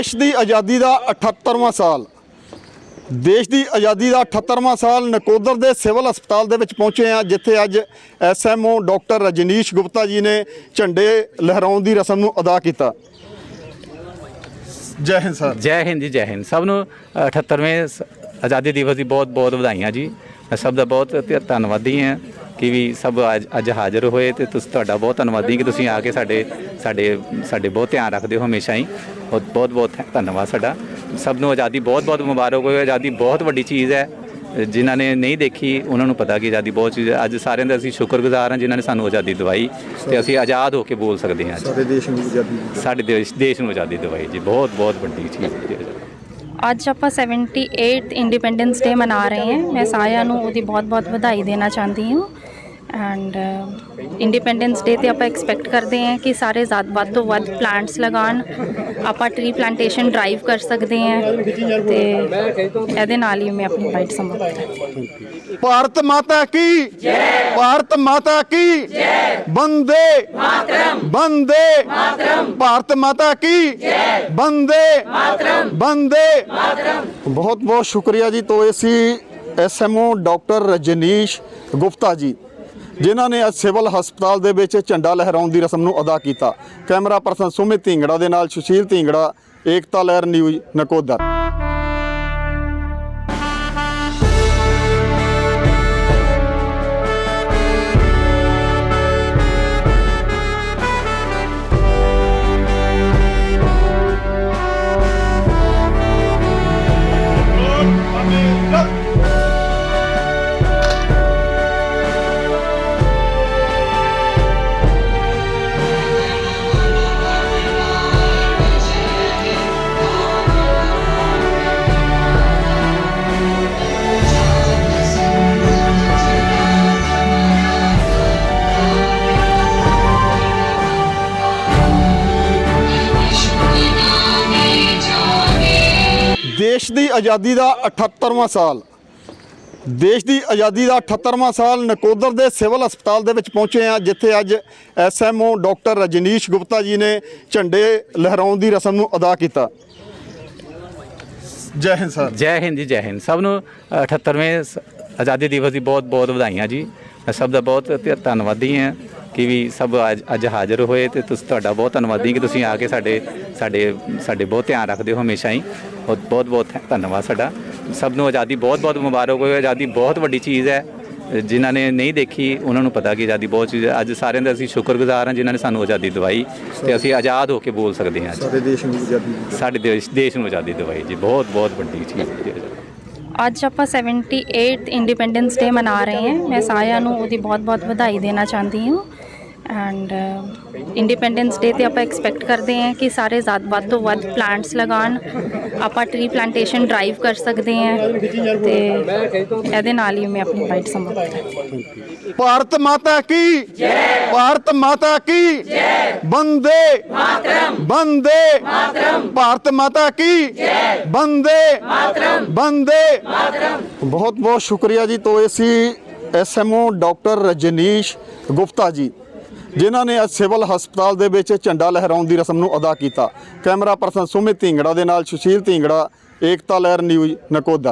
ਦੇਸ਼ ਦੀ ਆਜ਼ਾਦੀ ਦਾ 78ਵਾਂ ਸਾਲ। ਦੇਸ਼ ਦੀ ਆਜ਼ਾਦੀ ਦਾ 78ਵਾਂ ਸਾਲ ਨਕੋਦਰ ਦੇ ਸਿਵਲ ਹਸਪਤਾਲ ਦੇ ਵਿੱਚ ਪਹੁੰਚੇ ਆ ਜਿੱਥੇ ਅੱਜ ਐਸਐਮਓ ਡਾਕਟਰ ਰਜਨੀਸ਼ ਗੁਪਤਾ ਜੀ ਨੇ ਝੰਡੇ ਲਹਿਰਾਉਣ ਦੀ ਰਸਮ ਨੂੰ ਅਦਾ ਕੀਤਾ। ਜੈ ਹਿੰਦ ਸਰ। ਜੈ ਹਿੰਦ ਜੀ, ਜੈ ਹਿੰਦ। ਸਭ ਨੂੰ 78ਵੇਂ ਸ- ਆਜ਼ਾਦੀ ਦਿਵਸ ਦੀ ਬਹੁਤ ਬਹੁਤ ਵਧਾਈਆਂ ਜੀ। ਮੈਂ ਸਭ ਦਾ ਬਹੁਤ ਧ- ਧੰਨਵਾਦੀ ਹਾਂ। ਕਿ ਵੀ ਸਭ ਅੱਜ ਅੱਜ ਹਾਜ਼ਰ ਹੋਏ ਤੇ ਤੁਸੀਂ ਤੁਹਾਡਾ ਬਹੁਤ ਧੰਨਵਾਦੀ ਕਿ ਤੁਸੀਂ ਆ ਕੇ ਸਾਡੇ ਸਾਡੇ ਸਾਡੇ ਬਹੁਤ ਧਿਆਨ ਰੱਖਦੇ ਹੋ ਹਮੇਸ਼ਾ ਹੀ। ਬਹੁਤ ਬਹੁਤ ਬਹੁਤ ਧੰਨਵਾਦ ਸਾਡਾ। ਸਭ ਨੂੰ ਆਜ਼ਾਦੀ ਬਹੁਤ ਬਹੁਤ ਮੁਬਾਰਕ ਹੋਵੇ ਆਜ਼ਾਦੀ ਬਹੁਤ ਵੱਡੀ ਚੀਜ਼ ਹੈ। ਜਿਨ੍ਹਾਂ ਨੇ ਨਹੀਂ ਦੇਖੀ ਉਹਨਾਂ ਨੂੰ ਪਤਾ ਕਿ ਆਜ਼ਾਦੀ ਬਹੁਤ ਚੀਜ਼ ਹੈ। ਅੱਜ ਸਾਰਿਆਂ ਦਾ ਅਸੀਂ ਸ਼ੁਕਰਗੁਜ਼ਾਰ ਹਾਂ ਜਿਨ੍ਹਾਂ ਨੇ ਸਾਨੂੰ ਆਜ਼ਾਦੀ ਦਿਵਾਈ ਤੇ ਅਸੀਂ ਆਜ਼ਾਦ ਹੋ ਕੇ ਬੋਲ ਸਕਦੇ ਹਾਂ ਸਾਡੇ ਦੇਸ਼ ਨੂੰ ਆਜ਼ਾਦੀ ਸਾਡੇ ਦੇਸ਼ ਨੂੰ ਆਜ਼ਾਦੀ ਦਿਵਾਈ ਜੀ। ਬਹੁਤ ਬਹੁਤ ਵੱਡੀ ਚੀਜ਼ ਹੈ। ਅੱਜ ਆਪਾਂ 78th ਇੰਡੀਪੈਂਡੈਂਸ ਡੇ ਮਨਾ ਰਹੇ ਹਾਂ। ਮੈਂ ਸਾਰਿਆਂ ਨੂੰ ਉਹਦੀ ਬਹੁਤ-ਬਹੁਤ ਵਧਾਈ ਦੇਣਾ ਚਾਹੁੰਦੀ ਹਾਂ। ਐਂਡ ਇੰਡੀਪੈਂਡੈਂਸ ਡੇ ਤੇ ਆਪਾਂ ਐਕਸਪੈਕਟ ਕਰਦੇ ਹਾਂ ਕਿ ਸਾਰੇ ਜ਼ਿਆਦਾ ਵੱਧ ਤੋਂ ਵੱਧ ਪਲਾਂਟਸ ਲਗਾਉਣ। ਆਪਾਂ ਟਰੀ ਪਲਾਂਟੇਸ਼ਨ ਡਰਾਈਵ ਕਰ ਸਕਦੇ ਹਾਂ ਤੇ ਇਹਦੇ ਨਾਲ ਹੀ ਮੈਂ ਆਪਣੀ ਬਾਈਟ ਸਮਾਪਤ ਕਰਦੀ ਹਾਂ ਭਾਰਤ ਮਾਤਾ ਕੀ? ਜੈ। ਭਾਰਤ ਮਾਤਾ ਕੀ? ਜੈ। ਬੰਦੇ। ਮਾਤਰਮ। ਬੰਦੇ। ਮਾਤਰਮ। ਭਾਰਤ ਮਾਤਾ ਕੀ? ਜੈ। ਬੰਦੇ। ਮਾਤਰਮ। ਬੰਦੇ। ਮਾਤਰਮ। ਬਹੁਤ ਬਹੁਤ ਸ਼ੁਕਰੀਆ ਜੀ। ਤੋਂ ਇਹ ਸੀ ਐਸਐਮਓ ਡਾਕਟਰ ਰਜਨੀਸ਼ ਗੁਪਤਾ ਜੀ। ਜਿਨ੍ਹਾਂ ਨੇ ਅੱਜ ਸਿਵਲ ਹਸਪਤਾਲ ਦੇ ਵਿੱਚ ਝੰਡਾ ਲਹਿਰਾਉਣ ਦੀ ਰਸਮ ਨੂੰ ਅਦਾ ਕੀਤਾ। ਕੈਮਰਾ ਪਰਸਨ ਸੁਮਿਤ ਢਿੰਗੜਾ ਦੇ ਨਾਲ ਸੁਸ਼ੀਲ ਢਿੰਗੜਾ, ਏਕਤਾ ਲਹਿਰ ਨਿਊਜ਼ ਨਕੋਦਰ। ਦੇਸ਼ ਦੀ ਆਜ਼ਾਦੀ ਦਾ 78ਵਾਂ ਸਾਲ। ਦੇਸ਼ ਦੀ ਆਜ਼ਾਦੀ ਦਾ 78ਵਾਂ ਸਾਲ ਨਕੋਦਰ ਦੇ ਸਿਵਲ ਹਸਪਤਾਲ ਦੇ ਵਿੱਚ ਪਹੁੰਚੇ ਆ ਜਿੱਥੇ ਅੱਜ ਐਸਐਮਓ ਡਾਕਟਰ ਰਜਨੀਸ਼ ਗੁਪਤਾ ਜੀ ਨੇ ਝੰਡੇ ਲਹਿਰਾਉਣ ਦੀ ਰਸਮ ਨੂੰ ਅਦਾ ਕੀਤਾ। ਜੈ ਹਿੰਦ ਸਰ। ਜੈ ਹਿੰਦ ਜੀ, ਜੈ ਹਿੰਦ। ਸਭ ਨੂੰ 78ਵੇਂ ਸ- ਆਜ਼ਾਦੀ ਦਿਵਸ ਦੀ ਬਹੁਤ ਬਹੁਤ ਵਧਾਈਆਂ ਜੀ। ਮੈਂ ਸਭ ਦਾ ਬਹੁਤ ਧੰਨਵਾਦੀ ਹਾਂ। ਕਿ ਵੀ ਸਭ ਅੱਜ ਹਾਜ਼ਰ ਹੋਏ ਤੇ ਤੁਸੀਂ ਤੁਹਾਡਾ ਬਹੁਤ ਧੰਨਵਾਦੀ ਕਿ ਤੁਸੀਂ ਆ ਕੇ ਸਾਡੇ ਸਾਡੇ ਸਾਡੇ ਬਹੁਤ ਧਿਆਨ ਰੱਖਦੇ ਹੋ ਹਮੇਸ਼ਾ ਹੀ। ਬਹੁਤ ਬਹੁਤ ਬਹੁਤ ਧੰਨਵਾਦ ਸਾਡਾ। ਸਭ ਨੂੰ ਆਜ਼ਾਦੀ ਬਹੁਤ ਬਹੁਤ ਮੁਬਾਰਕ ਹੋਵੇ। ਆਜ਼ਾਦੀ ਬਹੁਤ ਵੱਡੀ ਚੀਜ਼ ਹੈ। ਜਿਨ੍ਹਾਂ ਨੇ ਨਹੀਂ ਦੇਖੀ ਉਹਨਾਂ ਨੂੰ ਪਤਾ ਕਿ ਆਜ਼ਾਦੀ ਬਹੁਤ ਚੀਜ਼ ਹੈ। ਅੱਜ ਸਾਰਿਆਂ ਦਾ ਅਸੀਂ ਸ਼ੁਕਰਗੁਜ਼ਾਰ ਹਾਂ ਜਿਨ੍ਹਾਂ ਨੇ ਸਾਨੂੰ ਆਜ਼ਾਦੀ ਦਿਵਾਈ ਤੇ ਅਸੀਂ ਆਜ਼ਾਦ ਹੋ ਕੇ ਬੋਲ ਸਕਦੇ ਹਾਂ ਅੱਜ। ਸਾਡੇ ਦੇਸ਼ ਨੂੰ ਆਜ਼ਾਦੀ ਸਾਡੇ ਦੇਸ਼ ਨੂੰ ਆਜ਼ਾਦੀ ਦਿਵਾਈ ਜੀ। ਬਹੁਤ ਬਹੁਤ ਵੱਡੀ ਚੀਜ਼ ਹੈ। ਅੱਜ ਆਪਾਂ 78th ਇੰਡੀਪੈਂਡੈਂਸ ਡੇ ਮਨਾ ਰਹੇ ਹਾਂ। ਮੈਂ ਸਾਰਿਆਂ ਨੂੰ ਉਹਦੀ ਬਹੁਤ-ਬਹੁਤ ਵਧਾਈ ਦੇਣਾ ਚਾਹੁੰਦੀ ਹਾਂ। ਐਂਡ ਇੰਡੀਪੈਂਡੈਂਸ ਡੇ ਤੇ ਆਪਾਂ ਐਕਸਪੈਕਟ ਕਰਦੇ ਹਾਂ ਕਿ ਸਾਰੇ ਜ਼ਿਆਦਾ ਵੱਧ ਤੋਂ ਵੱਧ ਪਲਾਂਟਸ ਲਗਾਉਣ। ਆਪਾਂ ਟਰੀ ਪਲਾਂਟੇਸ਼ਨ ਡਰਾਈਵ ਕਰ ਸਕਦੇ ਹਾਂ ਤੇ ਇਹਦੇ ਨਾਲ ਹੀ ਮੈਂ ਆਪਣੀ ਬਾਈਟ ਸਮਾਪਤ ਕਰਦੀ ਹਾਂ। ਭਾਰਤ ਮਾਤਾ ਕੀ? ਜੈ। ਭਾਰਤ ਮਾਤਾ ਕੀ? ਜੈ। ਬੰਦੇ। ਮਾਤਰਮ। ਬੰਦੇ। ਮਾਤਰਮ। ਭਾਰਤ ਮਾਤਾ ਕੀ? ਜੈ। ਬੰਦੇ। ਮਾਤਰਮ। ਬੰਦੇ। ਮਾਤਰਮ। ਬਹੁਤ ਬਹੁਤ ਸ਼ੁਕਰੀਆ ਜੀ ਤੋਂ ਇਹ ਸੀ ਐਸਐਮਓ ਡਾਕਟਰ ਰਜਨੀਸ਼ ਗੁਪਤਾ ਜੀ। ਜਿਨ੍ਹਾਂ ਨੇ ਅੱਜ ਸਿਵਲ ਹਸਪਤਾਲ ਦੇ ਵਿੱਚ ਝੰਡਾ ਲਹਿਰਾਉਣ ਦੀ ਰਸਮ ਨੂੰ ਅਦਾ ਕੀਤਾ। ਕੈਮਰਾ ਪਰਸਨ ਸੁਮਿਤ ਢਿੰਗੜਾ ਦੇ ਨਾਲ ਸੁਸ਼ੀਲ ਢਿੰਗੜਾ, ਏਕਤਾ ਲਹਿਰ ਨਿਊਜ਼ ਨਕੋਦਾ